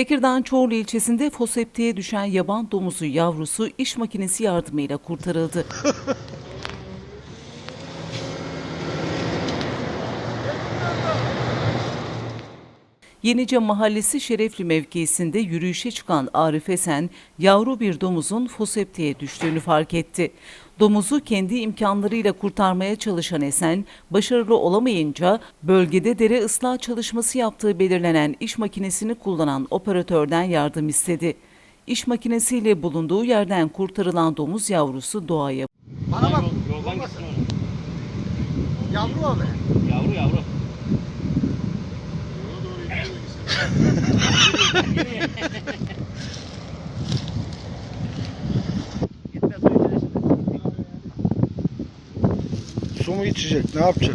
Tekirdağ Çorlu ilçesinde foseptiğe düşen yaban domuzu yavrusu iş makinesi yardımıyla kurtarıldı. Yenice Mahallesi Şerefli mevkisinde yürüyüşe çıkan Arif Esen, yavru bir domuzun foseptiğe düştüğünü fark etti. Domuzu kendi imkanlarıyla kurtarmaya çalışan Esen, başarılı olamayınca bölgede dere ıslah çalışması yaptığı belirlenen iş makinesini kullanan operatörden yardım istedi. İş makinesiyle bulunduğu yerden kurtarılan domuz yavrusu doğaya Bana bak. Yol- Yoldan gitsin. Yavru be. Yavru yavru. Su mu içecek? Ne yapacak?